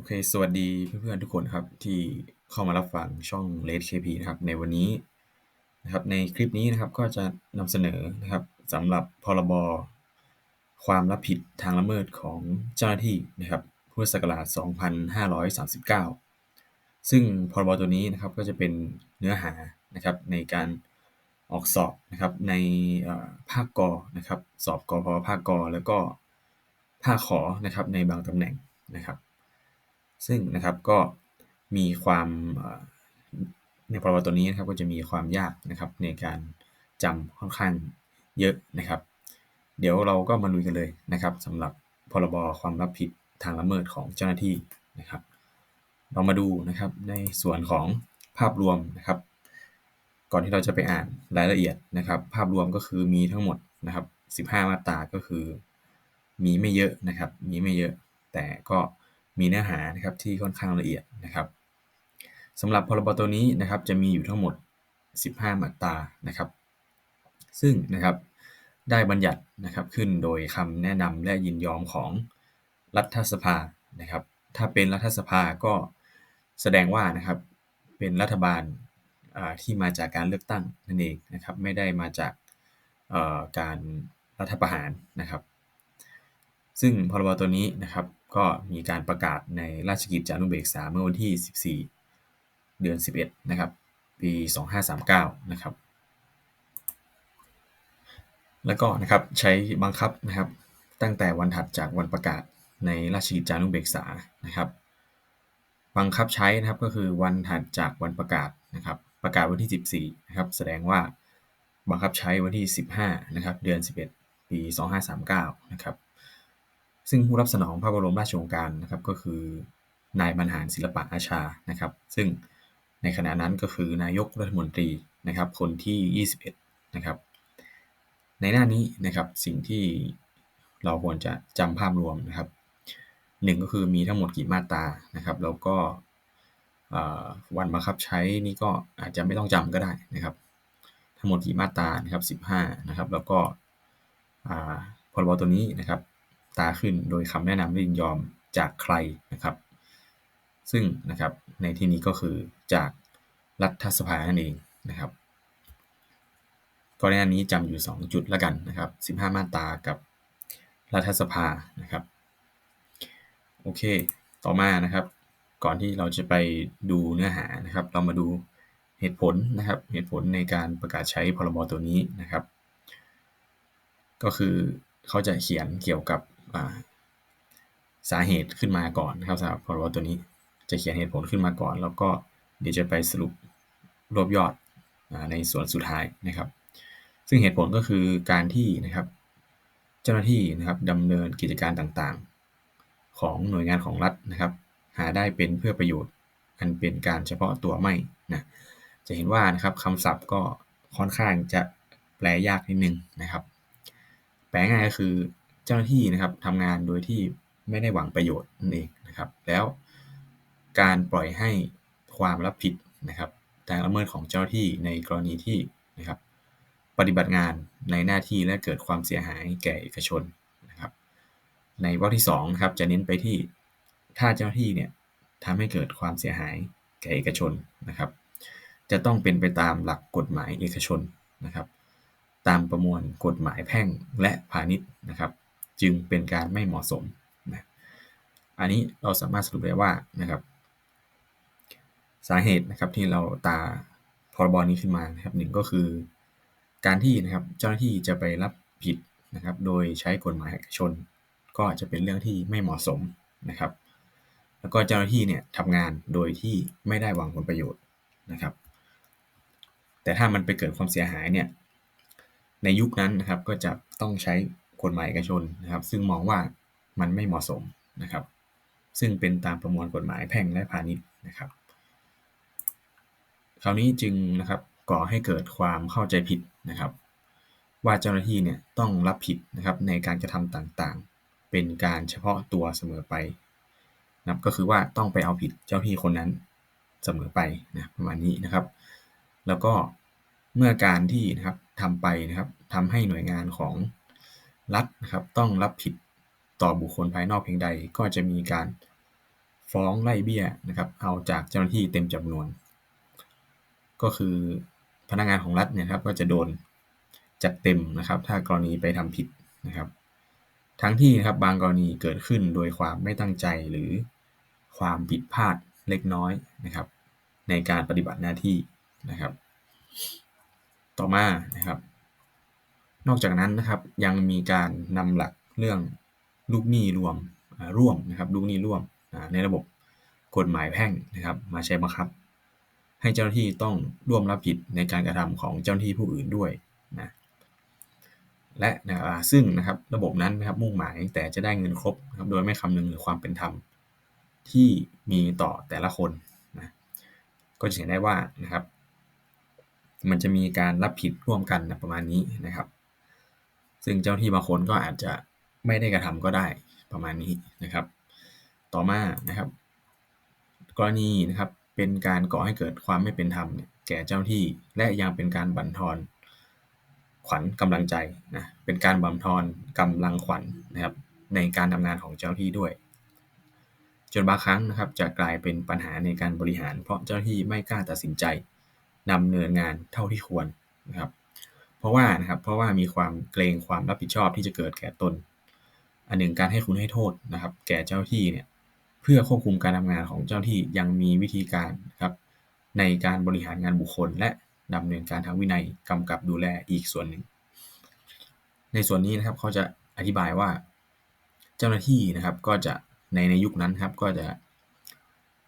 โอเค สวัสดีเพื่อนๆทุกคนครับที่เข้ามารับฟังช่อง Red KP นะครับในวันนี้นะครับในคลิปนี้นะครับก็จะนำเสนอนะครับสำหรับพรบความรับผิดทางละเมิดของเจ้าหน้าที่นะครับพุทธศักราช 2539 ซึ่งพรบตัวนี้นะครับก็จะเป็นเนื้อหานะครับในการออกสอบนะครับในภาคกนะครับสอบกพภาคกแล้วก็ภาคขอนะครับในบางตำแหน่งนะครับ ซึ่งนะครับก็มีความในพรบตัวนี้นะครับก็จะมีความยากนะครับในการจำค่อนข้างเยอะนะครับ เดี๋ยวเราก็มาลุยกันเลยนะครับสำหรับพรบความรับผิดทางละเมิดของเจ้าหน้าที่นะครับ เรามาดูนะครับในส่วนของภาพรวมนะครับ ก่อนที่เราจะไปอ่านรายละเอียดนะครับ ภาพรวมก็คือมีทั้งหมดนะครับ 15 มาตราก็คือ มีไม่เยอะนะครับ มีไม่เยอะ แต่ก็ มีเนื้อหานะครับที่ค่อนข้างละเอียดนะครับสำหรับพรบตัวนี้นะครับจะมีอยู่ทั้งหมด 15 มาตรานะครับ ซึ่งนะครับได้บัญญัตินะครับขึ้นโดยคำแนะนำและยินยอมของรัฐสภานะครับ ถ้าเป็นรัฐสภาก็แสดงว่านะครับเป็นรัฐบาลที่มาจากการเลือกตั้งนั่นเองนะครับ ไม่ได้มาจากการรัฐประหารนะครับ ซึ่งพรบตัวนี้นะครับก็มีการประกาศในราชกิจจานุเบกษาเมื่อวันที่ 14 เดือน 11 นะครับ ปี 2539 นะครับ แล้วก็นะครับใช้บังคับนะครับ ตั้งแต่วันถัดจากวันประกาศในราชกิจจานุเบกษานะครับ บังคับใช้นะครับก็คือวันถัดจากวันประกาศนะครับ ประกาศวันที่ 14 นะครับ แสดงว่าบังคับใช้วันที่ 15 นะครับ เดือน 11 ปี 2539 นะครับ ซึ่งผู้รับสนองพระบรมราชโองการนะครับก็คือนายบรรหารศิลปะอาชานะครับ ซึ่งในขณะนั้นก็คือนายกรัฐมนตรีนะครับ คนที่ 21 นะครับ ในหน้านี้นะครับสิ่งที่เราควรจะจำภาพรวมนะครับหนึ่งก็คือมีทั้งหมดกี่มาตรานะครับ แล้วก็วันบังคับใช้นี่ก็อาจจะไม่ต้องจำก็ได้นะครับ ทั้งหมดกี่มาตรานะครับ 15 นะครับ แล้วก็พรบตัวนี้นะครับ ตาขึ้นโดยคำแนะนำและยินยอมจากใครนะครับ ซึ่งนะครับในที่นี้ก็คือจากรัฐสภานั่นเองนะครับกรณีนี้จำอยู่ 2 จุดแล้วกันนะครับ 15 มาตรากับรัฐสภานะครับ โอเค ต่อมานะครับ ก่อนที่เราจะไปดูเนื้อหานะครับ เรามาดูเหตุผลนะครับ เหตุผลในการประกาศใช้พรบตัวนี้นะครับ ก็คือเขาจะเขียนเกี่ยวกับ สาเหตุขึ้นมาก่อนนะครับสำหรับพรบตัวนี้จะเขียนเหตุผลขึ้นมาก่อน แล้วก็เดี๋ยวจะไปสรุปรวบยอดในส่วนสุดท้ายนะครับ ซึ่งเหตุผลก็คือการที่นะครับ เจ้าหน้าที่นะครับดำเนินกิจการต่างๆ ของหน่วยงานของรัฐนะครับ หาได้เป็นเพื่อประโยชน์ อันเป็นการเฉพาะตัวไม่นะจะเห็นว่านะครับคำศัพท์ก็ค่อนข้างจะแปลยากนิดนึงนะครับ แปลง่ายก็คือ จ้าหน้าที่นะครับทำงานโดยที่ไม่ได้หวังประโยชน์นั่นเองนะครับ แล้วการปล่อยให้ความรับผิดนะครับทางละเมิดของเจ้าหน้าที่ในกรณีที่นะครับ ปฏิบัติงานในหน้าที่และเกิดความเสียหายแก่เอกชนนะครับ ในวรรคที่2นะครับจะเน้นไปที่ถ้าเจ้าหน้าที่เนี่ยทำให้เกิดความเสียหายแก่เอกชนนะครับ จะต้องเป็นไปตามหลักกฎหมายเอกชนนะครับ ตามประมวลกฎหมายแพ่งและพาณิชย์นะครับ จึงเป็นการไม่เหมาะสมนะอันนี้เราสามารถสรุปได้ว่านะครับสาเหตุนะครับที่เราตาพรบนี้ขึ้นมานะครับหนึ่งก็คือ การที่นะครับเจ้าหน้าที่จะไปรับผิดนะครับ โดยใช้กฎหมายเอกชน ก็จะเป็นเรื่องที่ไม่เหมาะสมนะครับ แล้วก็เจ้าหน้าที่เนี่ยทำงานโดยที่ไม่ได้หวังผลประโยชน์นะครับ แต่ถ้ามันไปเกิดความเสียหายเนี่ยในยุคนั้นนะครับก็จะต้องใช้ กฎหมายเอกชนนะครับ ซึ่งมองว่ามันไม่เหมาะสมนะครับ ซึ่งเป็นตามประมวลกฎหมายแพ่งและพาณิชย์นะครับ คราวนี้จึงนะครับก่อให้เกิดความเข้าใจผิดนะครับ ว่าเจ้าหน้าที่เนี่ยต้องรับผิดนะครับในการกระทำต่างๆ เป็นการเฉพาะตัวเสมอไปนะก็คือว่าต้องไปเอาผิดเจ้าที่คนนั้นเสมอไปนะประมาณนี้นะครับ แล้วก็เมื่อการที่นะครับทำไปนะครับทำให้หน่วยงานของ รัฐนะครับต้องรับผิดต่อบุคคลภายนอกเพียงใด ก็จะมีการฟ้องไล่เบี้ยนะครับเอาจากเจ้าหน้าที่เต็มจำนวน ก็คือพนักงานของรัฐเนี่ยครับก็จะโดนจัดเต็มนะครับ ถ้ากรณีไปทำผิดนะครับ ทั้งที่นะครับบางกรณีเกิดขึ้นโดยความไม่ตั้งใจหรือความผิดพลาดเล็กน้อยนะครับ ในการปฏิบัติหน้าที่นะครับ ต่อมานะครับ นอกจากนั้นนะครับยังมีการนำหลักเรื่องลูกหนี้รวมร่วมนะครับลูกหนี้ร่วมในระบบกฎหมายแพ่งนะครับ มาใช้บังคับ ให้เจ้าหน้าที่ต้องร่วมรับผิดในการกระทำของเจ้าหน้าที่ผู้อื่นด้วยนะและนะซึ่งนะครับระบบนั้นนะครับมุ่งหมายแต่จะได้เงินครบนะครับโดยไม่คำนึงหรือความเป็นธรรมที่มีต่อแต่ละคนนะก็จะเห็นได้ว่านะครับ มันจะมีการรับผิดร่วมกันนะประมาณนี้นะครับ ซึ่งเจ้าที่บางคนก็อาจจะไม่ได้กระทำก็ได้ประมาณนี้นะครับ ต่อมานะครับ กรณีนะครับเป็นการก่อให้เกิดความไม่เป็นธรรมแก่เจ้าที่และยังเป็นการบั่นทอนขวัญกำลังใจนะเป็นการบั่นทอนกำลังขวัญนะครับ ในการทำงานของเจ้าที่ด้วยจนบางครั้งนะครับจะกลายเป็นปัญหาในการบริหาร เพราะเจ้าที่ไม่กล้าตัดสินใจนำเนินงานเท่าที่ควรนะครับ เพราะว่านะครับเพราะว่ามีความเกรงความรับผิดชอบที่จะเกิดแก่ตน อันหนึ่งการให้คุณให้โทษนะครับ แก่เจ้าที่เนี่ยเพื่อควบคุมการทำงานของเจ้าที่ยังมีวิธีการครับในการบริหารงานบุคคล และดำเนินการทางวินัยกำกับดูแลอีกส่วนหนึ่ง ในส่วนนี้นะครับเขาจะอธิบายว่าเจ้าหน้าที่นะครับก็จะในในยุคนั้นครับก็จะ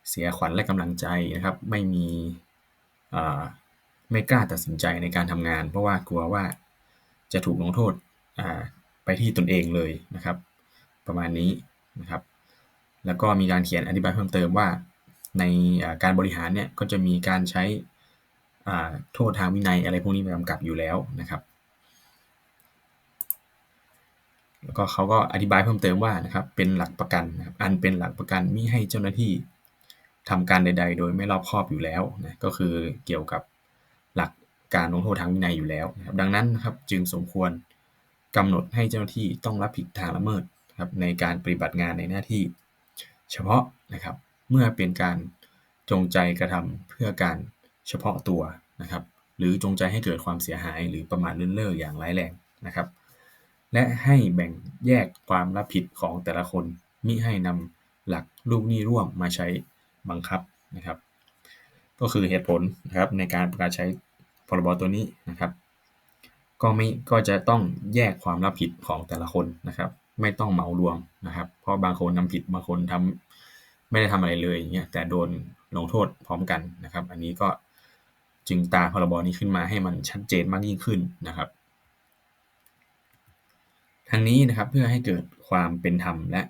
เสียขวัญและกำลังใจนะครับ ไม่มี ไม่กล้าตัดสินใจในการทำงาน เพราะว่ากลัวว่าจะถูกลงโทษไปที่ตนเองเลยนะครับ ประมาณนี้นะครับ แล้วก็มีการเขียนอธิบายเพิ่มเติมว่า ในการบริหารเนี่ยก็จะมีการใช้โทษทางวินัยอะไรพวกนี้มากำกับอยู่แล้วนะครับ แล้วก็เขาก็อธิบายเพิ่มเติมว่านะครับเป็นหลักประกันนะครับอันเป็นหลักประกันมิให้เจ้าหน้าที่ทำการใด ๆ โดยไม่รอบคอบอยู่แล้วนะก็คือเกี่ยวกับ การลงโทษทางวินัยอยู่แล้วนะครับดังนั้นนะครับจึงสมควรกำหนดให้เจ้าหน้าที่ต้องรับผิดทางละเมิดครับในการปฏิบัติงานในหน้าที่ เฉพาะนะครับเมื่อเป็นการจงใจกระทำเพื่อการเฉพาะตัวนะครับหรือจงใจให้เกิดความเสียหาย หรือประมาทเลื่อนเล่ออย่างร้ายแรงนะครับ และให้แบ่งแยกความรับผิดของแต่ละคนมิให้นำหลักลูกหนี้ร่วมมาใช้บังคับนะครับ ก็คือเหตุผลนะครับในการประกาศใช้ รบตัวนี้นะครับ ก็ไม่ก็จะต้องแยกความรับผิดของแต่ละคนนะครับ ไม่ต้องเหมารวมนะครับ เพราะบางคนทำผิดบางคนทำไม่ได้ทำอะไรเลยอย่างเงี้ยแต่โดนลงโทษพร้อมกันนะครับ อันนี้ก็จึงตาพรบนี้ขึ้นมาให้มันชัดเจนมากยิ่งขึ้นนะครับทั้งนี้นะครับเพื่อให้เกิดความเป็นธรรมและ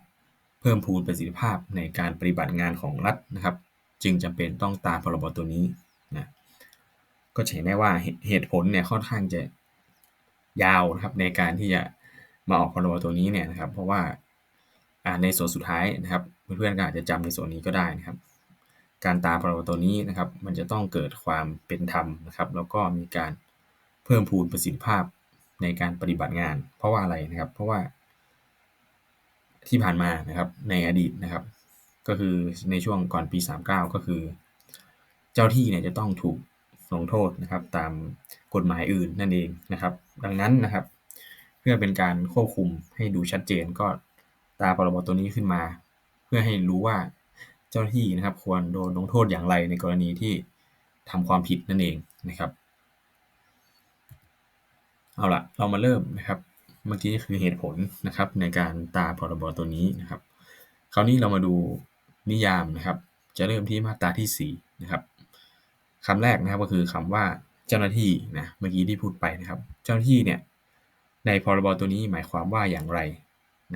เพิ่มพูนประสิทธิภาพในการปฏิบัติงานของรัฐนะครับ จึงจำเป็นต้องตามพรบตัวนี้ ก็เห็นได้ว่าเหตุผลเนี่ยค่อนข้างจะยาวนะครับในการที่จะมาออกพรบตัวนี้เนี่ยนะครับ เพราะว่าในส่วนสุดท้ายนะครับเพื่อนๆก็อาจจะจำในส่วนนี้ก็ได้นะครับ การตามพรบตัวนี้นะครับ มันจะต้องเกิดความเป็นธรรมนะครับ แล้วก็มีการเพิ่มพูนประสิทธิภาพในการปฏิบัติงาน เพราะว่าอะไรนะครับ เพราะว่า ที่ผ่านมานะครับในอดีตนะครับ ก็คือในช่วงก่อนปี 39 ก็คือ เจ้าที่เนี่ยจะต้องถูก ลงโทษนะครับตามกฎหมายอื่นนั่นเองนะครับ ดังนั้นนะครับ เพื่อเป็นการควบคุมให้ดูชัดเจนก็ตาพรบตัวนี้ขึ้นมา เพื่อให้รู้ว่าเจ้าที่นะครับ ควรโดนลงโทษอย่างไรในกรณีที่ทำความผิดนั่นเองนะครับ เอาละเรามาเริ่มนะครับ เมื่อกี้คือเหตุผลนะครับ ในการตาพรบตัวนี้นะครับ คราวนี้เรามาดูนิยามนะครับ จะเริ่มที่มาตราที่4นะครับ คำแรกนะครับก็คือคำว่าเจ้าหน้าที่นะเมื่อกี้ที่พูดไปนะครับ เจ้าหน้าที่เนี่ยในพรบตัวนี้หมายความว่าอย่างไร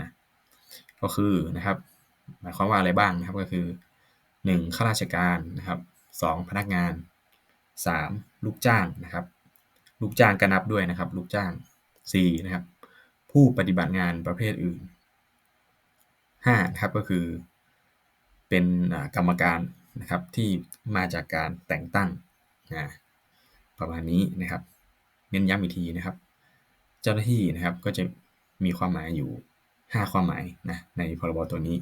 นะก็คือนะครับหมายความว่าอะไรบ้างนะครับก็คือ 1. ข้าราชการนะครับ 2. พนักงาน 3. ลูกจ้างนะครับ ลูกจ้างก็นับด้วยนะครับ ลูกจ้าง 4. นะครับ ผู้ปฏิบัติงานประเภทอื่น5นะครับก็คือเป็นกรรมการ นะครับที่มาจากการแต่งตั้งนะประมาณนี้นะครับ เน้นย้ำอีกทีนะครับ เจ้าหน้าที่นะครับก็จะมีความหมายอยู่ 5 ความหมายนะในพรบตัวนี้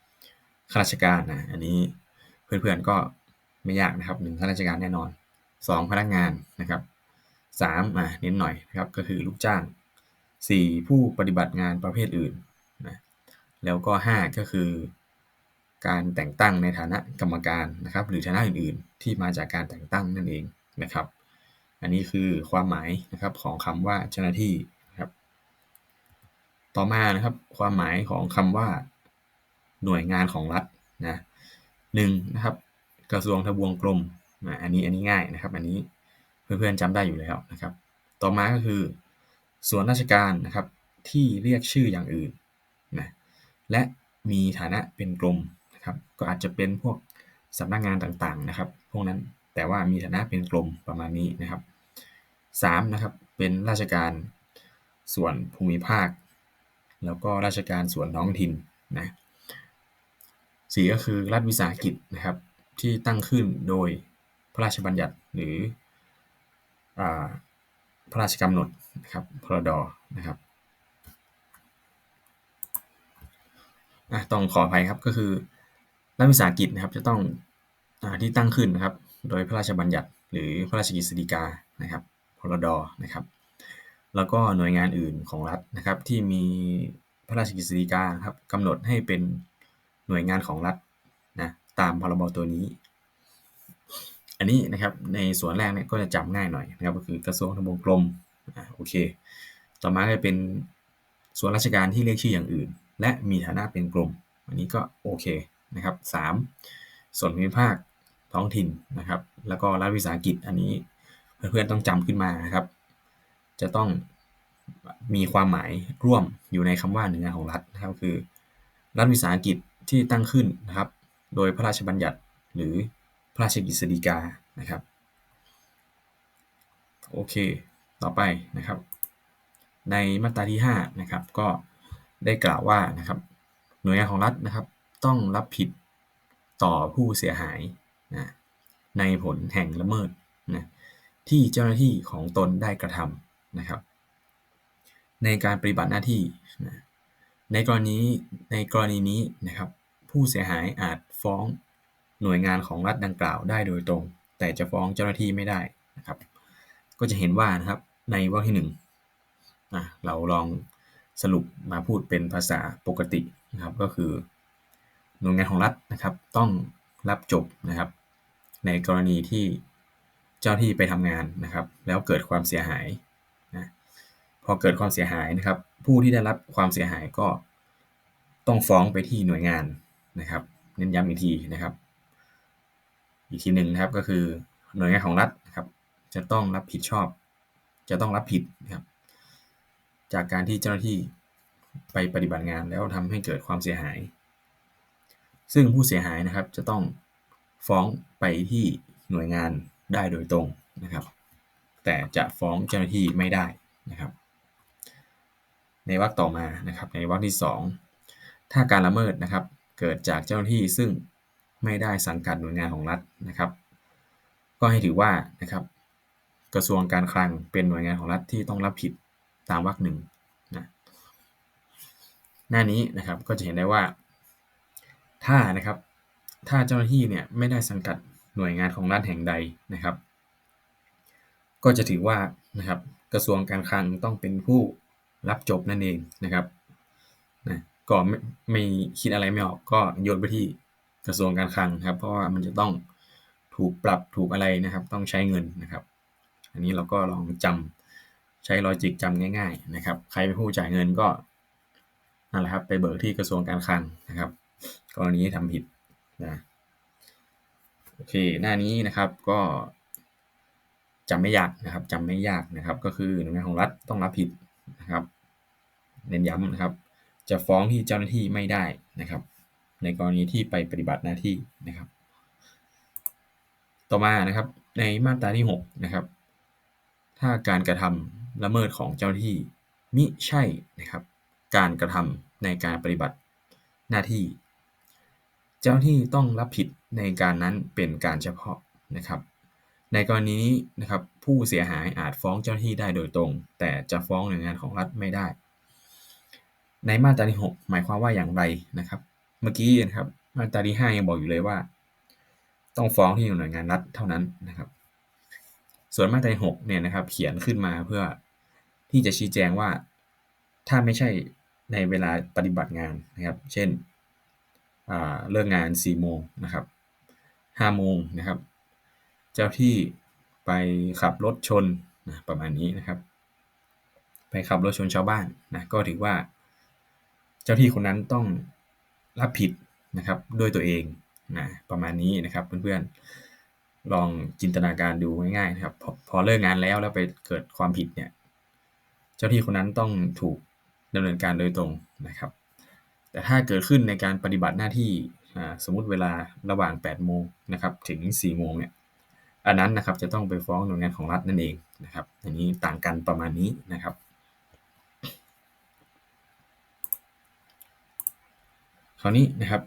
1. ข้าราชการนะอันนี้เพื่อนๆก็ไม่ยากนะครับหนึ่งข้าราชการแน่นอนสองพนักงานนะครับสามอะเน้นหน่อยนะครับก็คือลูกจ้างสี่ผู้ปฏิบัติงานประเภทอื่นนะแล้วก็ห้าก็คือ การแต่งตั้งในฐานะกรรมการนะครับ หรือฐานะอื่นๆ ที่มาจากการแต่งตั้งนั่นเองนะครับ อันนี้คือความหมายนะครับของคำว่าเจ้าหน้าที่นะครับ ต่อมานะครับความหมายของคำว่าหน่วยงานของรัฐนะหนึ่งนะครับ กระทรวงทบวงกรมนะอันนี้อันนี้ง่ายนะครับ อันนี้เพื่อนๆจำได้อยู่แล้วนะครับ ต่อมาก็คือ ส่วนราชการนะครับที่เรียกชื่ออย่างอื่นนะและมีฐานะเป็นกรม นะครับ ก็อาจจะเป็นพวกสำนักงงานต่างๆนะครับ พวกนั้นแต่ว่ามีฐานะเป็นกรมประมาณนี้นะครับ 3 นะครับเป็นราชการส่วนภูมิภาค แล้วก็ราชการส่วนท้องถิ่นนะสี่ก็คือรัฐวิสาหกิจนะครับที่ตั้งขึ้นโดยพระราชบัญญัติหรือพระราชกำหนดนะครับพรดนะครับต้องขออภัยครับก็คือ รัฐวิสาหกิจนะครับจะต้องอที่ตั้งขึ้นนะครับ โดยพระราชบัญญัติ หรือพระราชกฤษฎีกานะครับพรดนะครับ แล้วก็หน่วยงานอื่นของรัฐนะครับ ที่มีพระราชกฤษฎีกาครับกำหนดให้เป็นหน่วยงานของรัฐนะตามพรบตัวนี้ อันนี้นะครับในส่วนแรกเนี่ยก็จะจำง่ายหน่อยนะครับก็คือกระทรวงทบวงกรมอ่าโอเค ต่อมาจะเป็นส่วนราชการที่เรียกชื่ออย่างอื่น และมีฐานะเป็นกรมอันนี้ก็โอเค นะครับ 3. ส่วนภูมิภาคท้องถิ่นนะครับ แล้วก็รัฐวิสาหกิจอันนี้เพื่อนๆต้องจำขึ้นมานะครับ จะต้องมีความหมายร่วมอยู่ในคำว่าหน่วยงานของรัฐนะครับคือ รัฐวิสาหกิจที่ตั้งขึ้นนะครับ โดยพระราชบัญญัติหรือพระราชกฤษฎีกานะครับโอเค ต่อไปนะครับ ในมาตราที่5นะครับก็ได้กล่าวว่านะครับหน่วยงานของรัฐนะครับ ต้องรับผิดต่อผู้เสียหายนะในผลแห่งละเมิดนะที่เจ้าหน้าที่ของตนได้กระทำนะครับ ในการปฏิบัติหน้าที่นะในกรณีในกรณีนี้นะครับ ผู้เสียหายอาจฟ้องหน่วยงานของรัฐดังกล่าวได้โดยตรง แต่จะฟ้องเจ้าหน้าที่ไม่ได้นะครับ ก็จะเห็นว่านะครับในวรรคที่1นึ่งเราลองสรุปมาพูดเป็นภาษาปกตินะครับก็คือ หน่วยงานของรัฐนะครับ ต้องรับจบนะครับ ในกรณีที่เจ้าที่ไปทำงานนะครับ แล้วเกิดความเสียหายนะพอเกิดความเสียหายนะครับ ผู้ที่ได้รับความเสียหายก็ต้องฟ้องไปที่หน่วยงานนะครับ เน้นย้ำอีกทีนะครับ อีกทีหนึ่งนะครับก็คือหน่วยงานของรัฐนะครับ จะต้องรับผิดชอบ จะต้องรับผิดนะครับ จากการที่เจ้าหน้าที่ไปปฏิบัติงานแล้วทำให้เกิดความเสียหาย ซึ่งผู้เสียหายนะครับจะต้องฟ้องไปที่หน่วยงานได้โดยตรงนะครับ แต่จะฟ้องเจ้าหน้าที่ไม่ได้นะครับ ในวรรคต่อมานะครับ ในวรรคที่ 2 ถ้าการละเมิดนะครับ เกิดจากเจ้าหน้าที่ซึ่งไม่ได้สังกัดหน่วยงานของรัฐนะครับ ก็ให้ถือว่านะครับ กระทรวงการคลังเป็นหน่วยงานของรัฐที่ต้องรับผิดตามวรรคหนึ่งนะหน้านี้นะครับก็จะเห็นได้ว่า ถ้านะครับ ถ้าเจ้าหน้าที่เนี่ยไม่ได้สังกัดหน่วยงานของรัฐแห่งใดนะครับ ก็จะถือว่านะครับกระทรวงการคลังต้องเป็นผู้รับจบนั่นเองนะครับนะก็ไม่ไม่คิดอะไรไม่ออกก็โยนไปที่กระทรวงการคลังครับ เพราะว่ามันจะต้องถูกปรับถูกอะไรนะครับ ต้องใช้เงินนะครับ อันนี้เราก็ลองจำใช้ลอจิกจำง่าย ๆ นะครับ ใครเป็นผู้จ่ายเงินก็นั่นแหละครับ ไปเบิกที่กระทรวงการคลังนะครับ กรณีทำผิดนะโอเคหน้านี้นะครับก็จำไม่ยากนะครับจำไม่ยากนะครับ ก็คือหน่วยงานของรัฐต้องรับผิดนะครับเน้นย้ำนะครับ จะฟ้องที่เจ้าหน้าที่ไม่ได้นะครับ ในกรณีที่ไปปฏิบัติหน้าที่นะครับ ต่อมานะครับในมาตราที่6นะครับ ถ้าการกระทำละเมิดของเจ้าหน้าที่มิใช่นะครับ การกระทำในการปฏิบัติหน้าที่ เจ้าหน้าที่ต้องรับผิดในการนั้นเป็นการเฉพาะนะครับ ในกรณีนี้นะครับผู้เสียหายอาจฟ้องเจ้าหน้าที่ได้โดยตรง แต่จะฟ้องหน่วยงานของรัฐไม่ได้ ในมาตราที่ 6 หมายความว่าอย่างไรนะครับ เมื่อกี้นะครับมาตราที่ 5 ยังบอกอยู่เลยว่า ต้องฟ้องที่หน่วยงานรัฐเท่านั้นนะครับ ส่วนมาตราที่6เนี่ยนะครับเขียนขึ้นมาเพื่อที่จะชี้แจงว่าถ้าไม่ใช่ในเวลาปฏิบัติงานนะครับ เช่น เลิกงาน 4 โมงนะครับ 5 โมงนะครับ เจ้าที่ไปขับรถชนนะประมาณนี้นะครับ ไปขับรถชนชาวบ้านนะก็ถือว่า เจ้าที่คนนั้นต้องรับผิดนะครับด้วยตัวเองนะประมาณนี้นะครับเพื่อนๆลองจินตนาการดูง่ายๆนะครับพอพอเลิกงานแล้วแล้วไปเกิดความผิดเนี่ย เจ้าที่คนนั้นต้องถูกดำเนินการโดยตรงนะครับ แต่ถ้าเกิดขึ้นในการปฏิบัติหน้าที่สมมติเวลาระหว่าง 8 โมงนะครับถึง 4 โมงเนี่ยอันนั้นนะครับจะต้องไปฟ้องหน่วยงานของรัฐนั่นเองนะครับอันนี้ต่างกันประมาณนี้นะครับคราวนี้นะครับ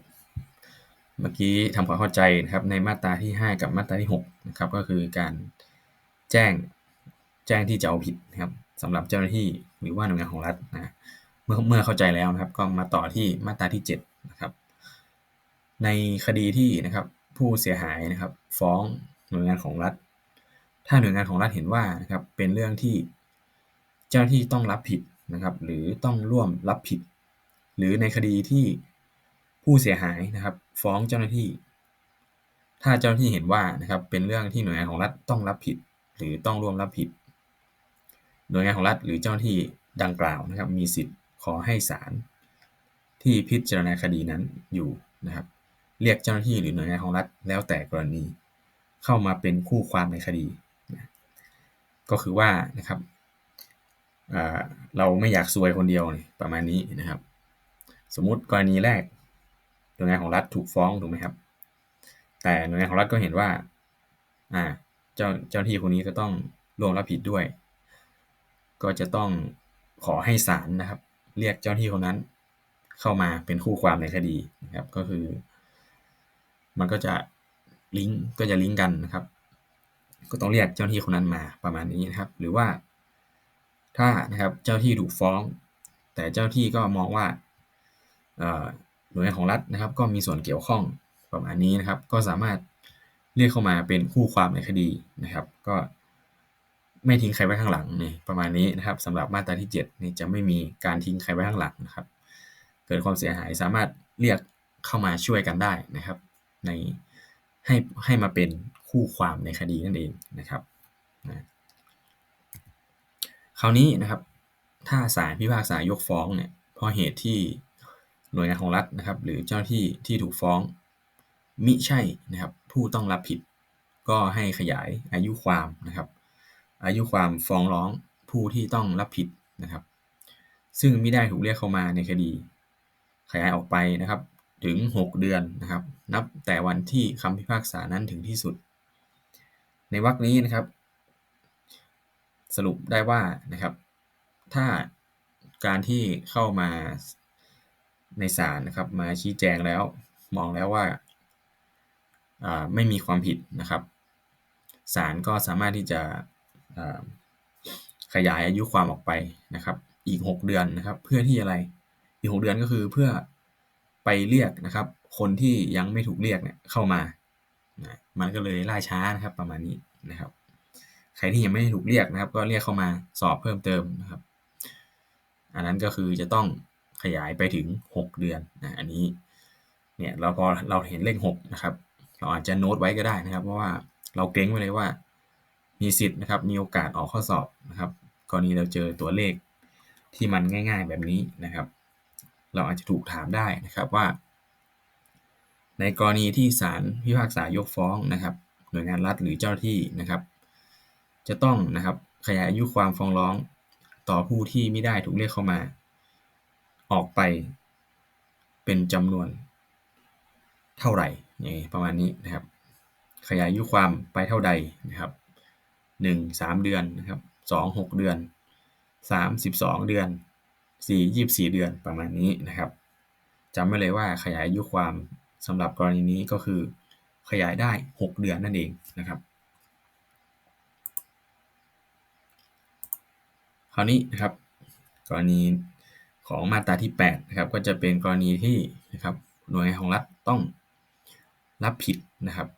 เมื่อกี้ทำความเข้าใจนะครับในมาตราที่ 5 กับมาตราที่6นะครับก็คือการแจ้งแจ้งที่จะเอาผิดนะครับสำหรับเจ้าหน้าที่หรือว่าหน่วยงานของรัฐนะ เมื่อเมื่อเข้าใจแล้วนะครับ ก็มาต่อที่มาตราที่7นะครับ ในคดีที่นะครับผู้เสียหายนะครับ ฟ้องหน่วยงานของรัฐ ถ้าหน่วยงานของรัฐเห็นว่านะครับ เป็นเรื่องที่เจ้าหน้าที่ต้องรับผิดนะครับ หรือต้องร่วมรับผิด หรือในคดีที่ผู้เสียหายนะครับ ฟ้องเจ้าหน้าที่ ถ้าเจ้าหน้าที่เห็นว่านะครับ เป็นเรื่องที่หน่วยงานของรัฐต้องรับผิด หรือต้องร่วมรับผิด หน่วยงานของรัฐหรือเจ้าหน้าที่ดังกล่าวนะครับ มีสิทธิ์ ขอให้ศาลที่พิจารณาคดีนั้นอยู่นะครับเรียกเจ้าหน้าที่หรือหน่วยงานของรัฐแล้วแต่กรณี เข้ามาเป็นคู่ความในคดีนะก็คือว่านะครับเราไม่อยากซวยคนเดียวประมาณนี้นะครับ สมมุติกรณีแรกหน่วยงานของรัฐถูกฟ้องถูกไหมครับ แต่หน่วยงานของรัฐก็เห็นว่าอ่าเจ้าเจ้าที่คนนี้ก็ต้องร่วมรับผิดด้วย ก็จะต้องขอให้ศาลนะครับ เรียกเจ้าที่คนนั้น เข้ามาเป็นคู่ความในคดีนะครับ ก็คือ มันก็จะลิงก์ก็จะลิงก์กันนะครับ ก็ต้องเรียกเจ้าที่คนนั้นมาประมาณนี้นะครับ หรือว่า ถ้านะครับเจ้าที่ถูกฟ้อง แต่เจ้าที่ก็มองว่าหน่วยงานของรัฐนะครับ ก็มีส่วนเกี่ยวข้องประมาณนี้นะครับ ก็สามารถเรียกเข้ามาเป็นคู่ความในคดีนะครับ ก็ ไม่ทิ้งใครไว้ข้างหลังนี่ประมาณนี้นะครับสำหรับมาตราที่7นี่จะไม่มีการทิ้งใครไว้ข้างหลังนะครับ เกิดความเสียหายสามารถเรียกเข้ามาช่วยกันได้นะครับ ในให้ให้มาเป็นคู่ความในคดีนั่นเองนะครับนะคราวนี้นะครับ ถ้าศาลพิพากษายกฟ้องเนี่ยเพราะเหตุที่หน่วยงานของรัฐนะครับ หรือเจ้าหน้าที่ที่ถูกฟ้อง มิใช่นะครับ ผู้ต้องรับผิด ก็ให้ขยายอายุความนะครับ อายุความฟ้องร้องผู้ที่ต้องรับผิดนะครับ ซึ่งไม่ได้ถูกเรียกเข้ามาในคดี ขยายออกไปนะครับ ถึง 6 เดือนนะครับ นับแต่วันที่คำพิพากษานั้นถึงที่สุด ในวรรคนี้นะครับ สรุปได้ว่านะครับ ถ้าการที่เข้ามาในศาลนะครับ มาชี้แจงแล้วมองแล้วว่าไม่มีความผิดนะครับศาลก็สามารถที่จะ ขยายอายุความออกไปนะครับ อีก 6 เดือนนะครับ เพื่อที่อะไรอีก 6 เดือนก็คือเพื่อไปเรียกนะครับ คนที่ยังไม่ถูกเรียกเนี่ยเข้ามานะมันก็เลยล่าช้านะครับประมาณนี้นะครับ ใครที่ยังไม่ถูกเรียกนะครับ ก็เรียกเข้ามาสอบเพิ่มเติมนะครับ อันนั้นก็คือจะต้องขยายไปถึง 6 เดือนนะอันนี้เนี่ยเราพอเราเห็นเลข6นะครับ เราอาจจะโน้ตไว้ก็ได้นะครับ เพราะว่าเราเกรงไว้เลยว่า มีสิทธิ์นะครับ มีโอกาสออกข้อสอบนะครับ กรณีเราเจอตัวเลขที่มันง่าย ๆ แบบนี้นะครับ เราอาจจะถูกถามได้นะครับว่า ในกรณีที่ศาลพิพากษายกฟ้องนะครับ หน่วยงานรัฐหรือเจ้าที่นะครับ จะต้องนะครับขยายอายุความฟ้องร้องต่อผู้ที่ไม่ได้ถูกเรียกเข้ามา ออกไปเป็นจำนวนเท่าไหร่นี่ประมาณนี้นะครับ ขยายอายุความไปเท่าใดนะครับ หนึ่งสามเดือนนะครับสองหกเดือนสามสิบสองเดือนสี่ยี่สี่เดือนประมาณนี้นะครับจำไว้เลยว่าขยายอายุความสำหรับกรณีนี้ก็คือขยายได้ 6 เดือนนั่นเองนะครับ คราวนี้นะครับ กรณีของมาตราที่8นะครับก็จะเป็นกรณีที่นะครับหน่วยของรัฐต้องรับผิดนะครับ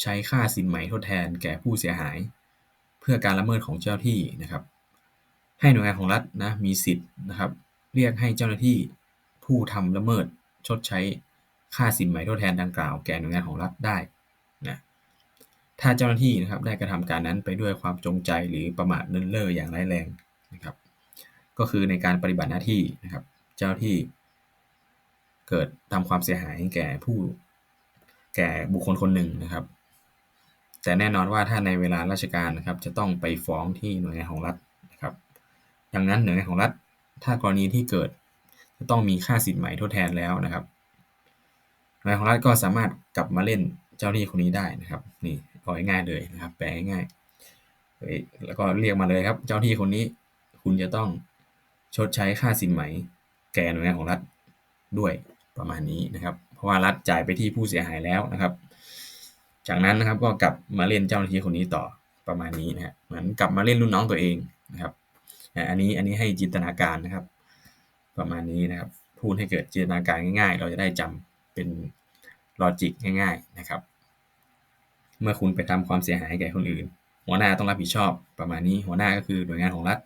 ใช้ค่าสินไหมทดแทนแก่ผู้เสียหาย พื่อการละเมิดของเจ้าที่นะครับ ให้หน่วยงานของรัฐนะมีสิทธิ์นะครับ เรียกให้เจ้าหน้าที่ผู้ทำละเมิดชดใช้ค่าสินไหมทดแทนดังกล่าวแก่หน่วยงานของรัฐได้นะถ้าเจ้าหน้าที่นะครับได้กระทำการนั้นไปด้วยความจงใจหรือประมาทเลินเล่ออย่างร้ายแรงนะครับ ก็คือในการปฏิบัติหน้าที่นะครับ เจ้าที่เกิดทำความเสียหายแก่ผู้แก่บุคคลคนหนึ่งนะครับ แต่แน่นอนว่าถ้าในเวลาราชการนะครับ จะต้องไปฟ้องที่หน่วยงานของรัฐนะครับดังนั้นหน่วยงานของรัฐ ถ้ากรณีที่เกิด จะต้องมีค่าสินไหมทดแทนแล้วนะครับหน่วยงานของรัฐก็สามารถกลับมาเล่นเจ้าหนี้คนนี้ได้นะครับ นี่เอาง่ายเลยนะครับ แปลง่ายแล้วก็เรียกมาเลยครับ เจ้าที่คนนี้คุณจะต้องชดใช้ค่าสินไหม แก่หน่วยงานของรัฐด้วยประมาณนี้นะครับ เพราะว่ารัฐจ่ายไปที่ผู้เสียหายแล้วนะครับ จากนั้นนะครับก็กลับมาเล่นเจ้าหน้าที่คนนี้ต่อประมาณนี้นะฮะเหมือนกลับมาเล่นรุ่นน้องตัวเองนะครับอันนี้อันนี้ให้จินตนาการนะครับ ประมาณนี้นะครับ พูดให้เกิดจินตนาการง่าย ๆ เราจะได้จำเป็นลอจิกง่าย ๆนะครับ เมื่อคุณไปทำความเสียหายแก่คนอื่น หัวหน้าต้องรับผิดชอบ ประมาณนี้หัวหน้าก็คือหน่วยงานของรัฐ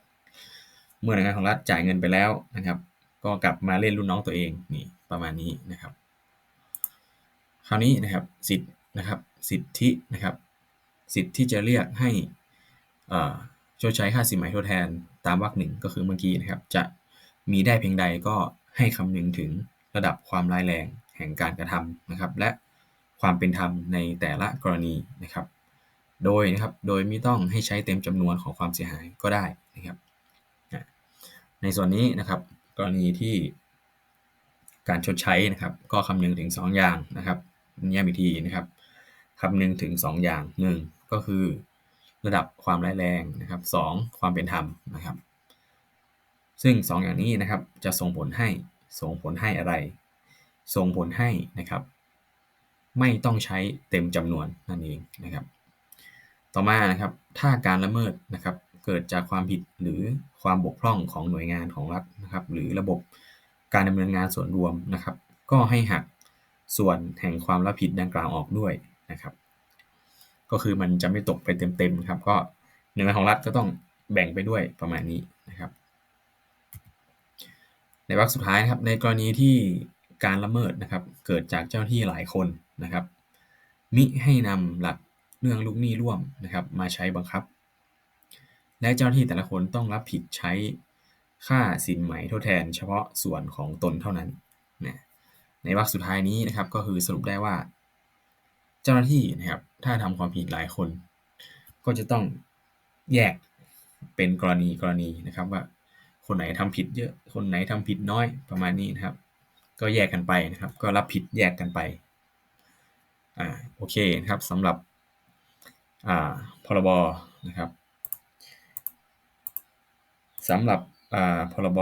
เมื่อหน่วยงานของรัฐจ่ายเงินไปแล้วนะครับ ก็กลับมาเล่นรุ่นน้องตัวเองนี่ประมาณนี้นะครับ คราวนี้นะครับสิทธินะครับ สิทธินะครับ สิทธิที่จะเรียกให้ชดใช้ค่าสินไหมทดแทนตามวรรคหนึ่งก็คือเมื่อกี้นะครับ จะมีได้เพียงใดก็ให้คำนึงถึงระดับความร้ายแรงแห่งการกระทำนะครับ และความเป็นธรรมในแต่ละกรณีนะครับ โดยนะครับโดยไม่ต้องให้ใช้เต็มจำนวนของความเสียหายก็ได้นะครับ ในส่วนนี้นะครับ กรณีที่การชดใช้นะครับ ก็คำนึงถึง 2 อย่างนะครับแยกวิธีนะครับ คำนึงถึง 2 อย่าง 1 ก็คือระดับความร้ายแรงนะครับ 2 ความเป็นธรรมนะครับ ซึ่ง 2 อย่างนี้นะครับจะส่งผลให้ส่งผลให้อะไร ส่งผลให้นะครับ ไม่ต้องใช้เต็มจำนวนนั่นเองนะครับ ต่อมานะครับถ้าการละเมิดนะครับเกิดจากความผิดหรือความบกพร่องของหน่วยงานของรัฐนะครับ หรือระบบการดำเนินงานส่วนรวมนะครับ ก็ให้หักส่วนแห่งความรับผิดดังกล่าวออกด้วย นะครับ ก็คือมันจะไม่ตกไปเต็มๆครับ ก็หน่วยงานของรัฐก็ต้องแบ่งไปด้วยประมาณนี้นะครับ ในวรรคสุดท้ายครับในกรณีที่การละเมิดนะครับ เกิดจากเจ้าที่หลายคนนะครับ มิให้นำหลักเรื่องลูกหนี้ร่วมนะครับ มาใช้บังคับ และเจ้าหน้าที่แต่ละคนต้องรับผิดใช้ค่าสินไหมทดแทน เฉพาะส่วนของตนเท่านั้นนะในวรรคสุดท้ายนี้นะครับก็คือสรุปได้ว่า เจ้าหน้าที่นะครับ ถ้าทำความผิดหลายคน ก็จะต้องแยกเป็นกรณีกรณีนะครับว่าคนไหนทำผิดเยอะ คนไหนทำผิดน้อยประมาณนี้นะครับ ก็แยกกันไปนะครับ ก็รับผิดแยกกันไป อ่า โอเคนะครับสำหรับ อ่า พรบ นะครับสำหรับพรบ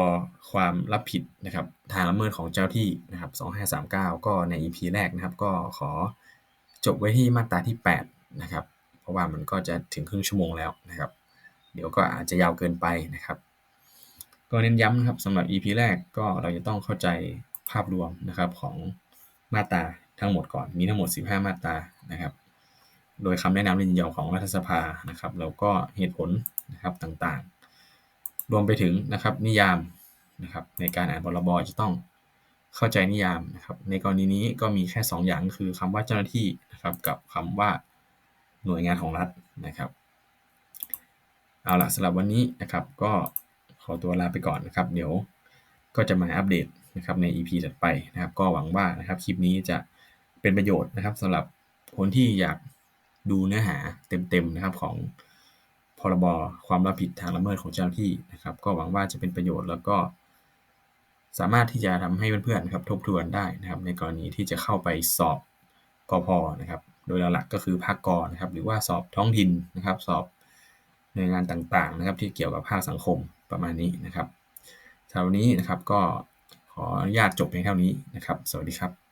ความรับผิดนะครับ ทางละเมิดของเจ้าที่นะครับ 2539 ก็ใน EP แรกนะครับ ก็ขอ จบไว้ที่มาตราที่ 8 นะครับ เพราะว่ามันก็จะถึงครึ่งชั่วโมงแล้วนะครับ เดี๋ยวก็อาจจะยาวเกินไปนะครับ ก็เน้นย้ำนะครับสำหรับ EP แรกก็เราจะต้องเข้าใจภาพรวมนะครับของมาตราทั้งหมดก่อนมีทั้งหมด 15 มาตรานะครับโดยคำแนะนำยินยอมของรัฐสภานะครับแล้วก็เหตุผลนะครับต่างๆ รวมไปถึงนะครับนิยามนะครับในการอ่านพรบจะต้อง เข้าใจนิยามนะครับ ในกรณีนี้ก็มีแค่ 2 อย่างคือคำว่าเจ้าหน้าที่นะครับ กับคำว่าหน่วยงานของรัฐนะครับเอาละสำหรับวันนี้นะครับ ก็ขอตัวลาไปก่อนนะครับ เดี๋ยวก็จะมาอัปเดตนะครับใน EP ถัดไปนะครับ ก็หวังว่านะครับคลิปนี้จะเป็นประโยชน์นะครับสำหรับคนที่อยากดูเนื้อหาเต็มๆนะครับของพรบความรับผิดทางละเมิดของเจ้าหน้าที่นะครับ ก็หวังว่าจะเป็นประโยชน์แล้วก็ สามารถที่จะทำให้เพื่อนๆนะครับทบทวนได้นะครับในกรณีที่จะเข้าไปสอบกพนะครับ โดยหลักก็คือภาคกรนะครับ หรือว่าสอบท้องถิ่นนะครับ สอบหน่วยงานต่างๆนะครับ ที่เกี่ยวกับภาคสังคมประมาณนี้นะครับเท่านี้นะครับก็ขออนุญาตจบเพียงเท่านี้นะครับ สวัสดีครับ